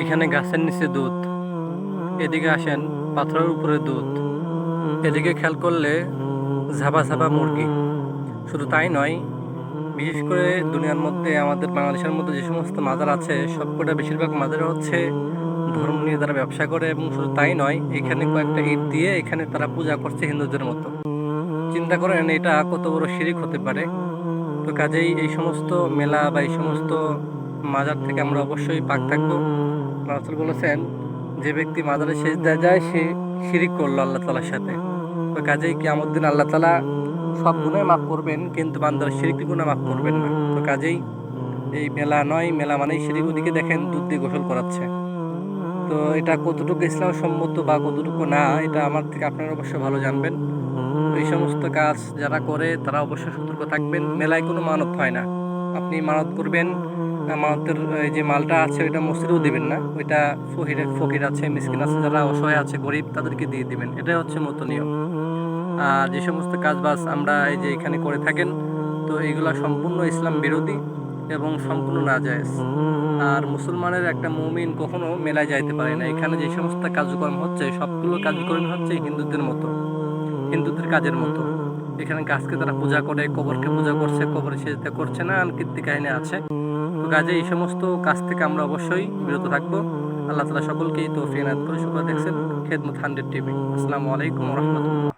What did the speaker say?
এখানে গাছের নিচে দুধ, এদিকে আসেন পাথরের উপরে দুধ, এদিকে খেয়াল করলে ঝাপা ঝাপা মুরগি। শুধু তাই নয়, বিশেষ করে দুনিয়ার মধ্যে, আমাদের বাংলাদেশের মধ্যে যে সমস্ত মাজার আছে, সবকটা বেশিরভাগ মাজার হচ্ছে ধর্ম নিয়ে তারা ব্যবসা করে এবং শুধু তাই নয়, এখানে কয়েকটা ইট দিয়ে এখানে তারা পূজা করছে হিন্দুদের মতো। চিন্তা করেন, এটা কত বড় শিরিক হতে পারে। তো কাজেই এই সমস্ত মেলা বা এই সমস্ত মাজার থেকে আমরা অবশ্যই পাক থাকব। রাসুল বলেছেন, যে ব্যক্তি মাজারে শেষ দেওয়া যায়, সে শিরিক করল আল্লাহ তালার সাথে। তো কাজেই কি আমাদের দিন আল্লাহ তালা সব গুণায় মাফ করবেন, কিন্তু বান্দার শিরিক গুণা মাফ করবেন না। তো কাজেই এই মেলা নয়, মেলা মানেই শিরিক। ওদিকে দেখেন দুধ দিয়ে গোসল করাচ্ছে। তো এটা কতটুকু ইসলাম সম্মত বা কতটুকু না, এটা আমার থেকে আপনারা অবশ্যই ভালো জানবেন। এই সমস্ত কাজ যারা করে, তারা অবশ্যই সতর্ক থাকবেন। মেলায় কোনো মানত হয় না। আপনি মানত করবেন এই যে মালটা আছে, ওইটা মসজিদেও দিবেন না। ওইটা ফকির ফকির আছে, মিসকিন আছে, যারা অসহায় আছে, গরিব, তাদেরকে দিয়ে দিবেন। এটাই হচ্ছে মতো নিয়ম। আর যে সমস্ত কাজ বাজ আমরা এই যে এখানে করে থাকেন, তো এগুলা সম্পূর্ণ ইসলাম বিরোধী এবং সম্পূর্ণ নাজায়েজ। আর মুসলমানের একটা মুমিন কখনো মেলায় যাইতে পারে না। এখানে যে সমস্ত কার্যক্রম হচ্ছে, সবগুলো কার্যক্রম হচ্ছে হিন্দুদের মতো, হিন্দুদের কাজের মতো। এখানে গাছকে তারা পূজা করে, কবরকে পূজা করছে, কবরে সেজতে করছে না কীর্তি কাহিনী আছে। তো কাজে এই সমস্ত কাজ থেকে আমরা অবশ্যই বিরত থাকব। আল্লাহ তালা সকলকেই তো ফিনাত করে দেখছেন খেদমত হান্ড্রেড টিভি। আসসালামু আলাইকুম রহমতুল্লাহ।